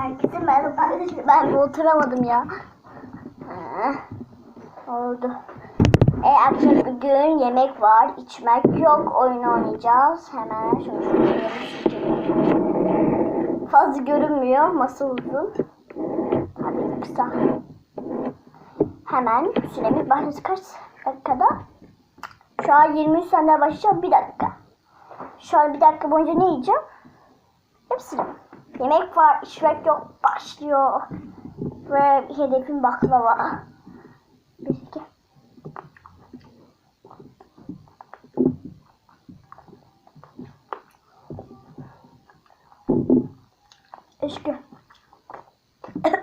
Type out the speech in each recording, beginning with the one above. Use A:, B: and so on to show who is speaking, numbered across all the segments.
A: Herkese merhaba. Ben oturamadım ya. Ha, oldu. E akşam bugün yemek var, içmek yok, oyun oynayacağız. Hemen şunu çekelim. Fazla görünmüyor, masa uzun. Hadi kısa. Hemen süremiz başladı kaç dakikada? Şu an 23 saniye başlayacağım, bir dakika. Şu an bir dakika boyunca ne yiyeceğim? Hepsini. Yemek var, içmek yok, başlıyor. Ve hedefim baklava. Bir, iki. Eşki.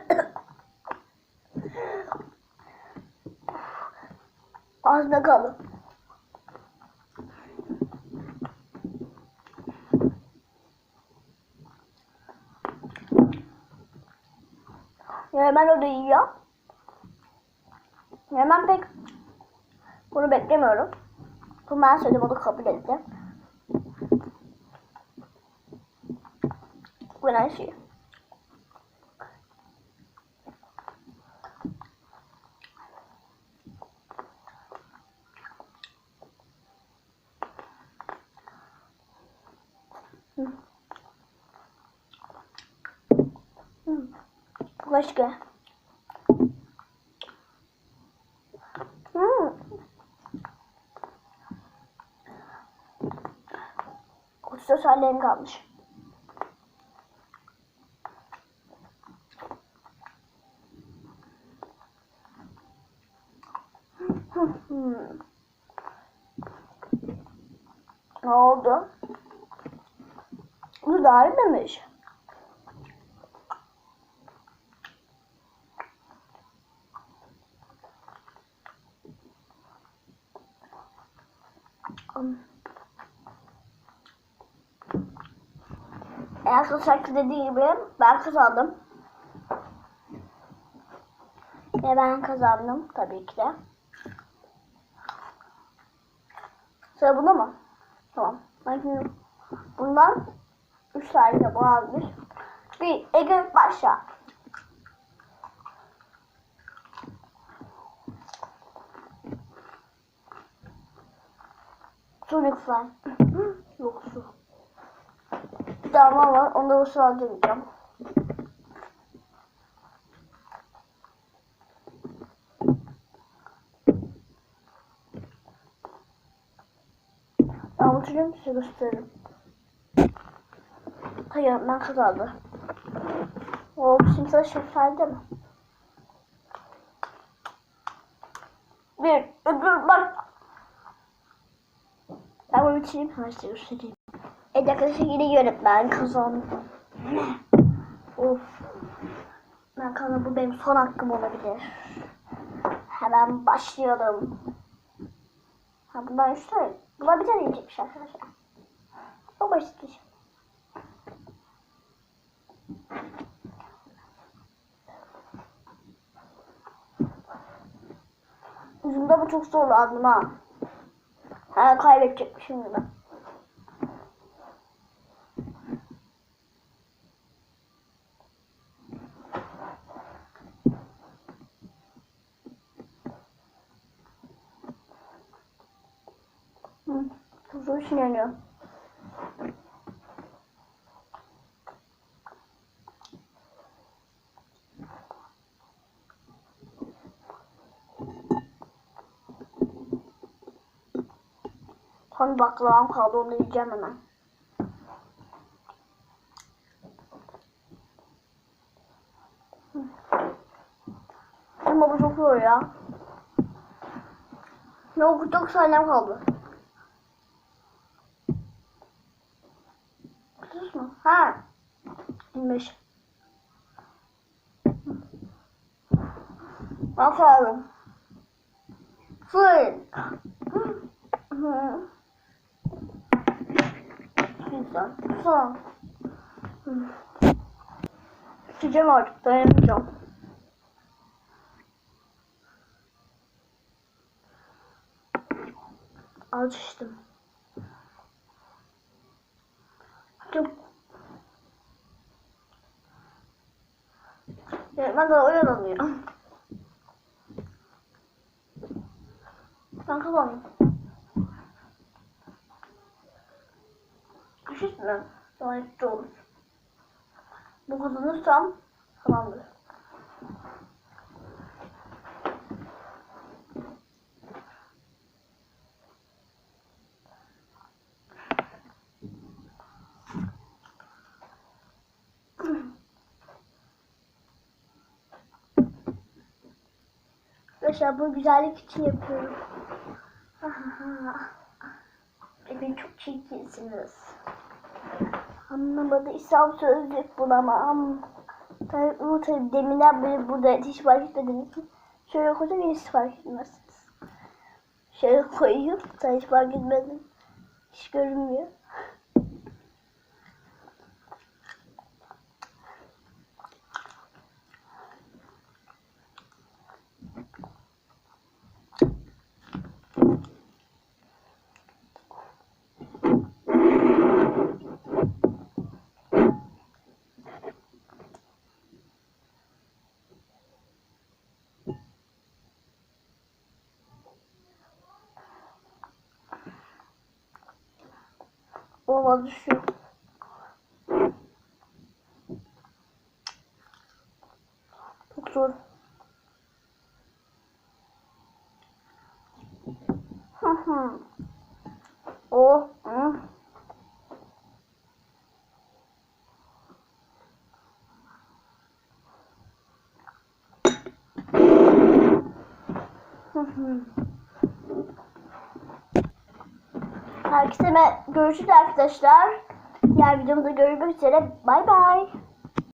A: Ağzına kalın. Hemen o da yiyor. Hemen pek bunu beklemiyorum. Bu ben söyledim onu kabul etti. Bu ne şey? Hı. Hı. Başka. Hmm. Dört hallerim kalmış. Ne oldu? Bu erimemiş. Arkadaşlar dediği gibi ben kazandım. Ve ben kazandım tabii ki de. Sıra bunda mı? Tamam. Ben şimdi bundan 3 tane bu almış. Bir Ege başla. Sonic Fly. Yok damla var. Onu da su aldıracağım. Anlatacağım size gösteririm. Hayır ben kazandı. O simsar şeftali değil mi? Bir, öbür bak. Ben bunu bitireyim sonra size göstereyim. Evet arkadaşlar yine yönetmen kazandım. of. Ben kazandım. Bu benim son hakkım olabilir. Hemen başlayalım. Ha bundan üç tane. Bunlar bir tane yiyecekmiş arkadaşlar. O basit bir şey. Uzunda bu çok zor aldım ha. Ha kaybedecekmişim ben. Hı, tuzu işleniyor. Son baklavam kaldı onu yiyeceğim hemen. Ama bu çok zor ya. Yok çok saniye kaldı. Kız mı? Ha. 25. Bakalım. Hı. Güzel. Son. Sıcağım artık dayanamayacağım. Az içtim. Çok Yönetmen de oyalanıyor. Ben kazandım. Mi? Daha eşit olur. Bu kazanırsam tamamdır. Arkadaşlar bu güzellik için yapıyorum. Bugün çok çirkinsiniz. Anlamadıysam sözlük bulamam. Tabii bu tabii deminden beri burada hiç fark etmediniz. Şöyle koyacağım hiç fark etmezsiniz. Şöyle koyayım. Sen hiç fark etmedin. Hiç görünmüyor. Olmadı şu. Çok zor. Oh. Hı. Hı hı. Herkese görüşürüz arkadaşlar. Diğer videomda görüşmek üzere. Bay bay.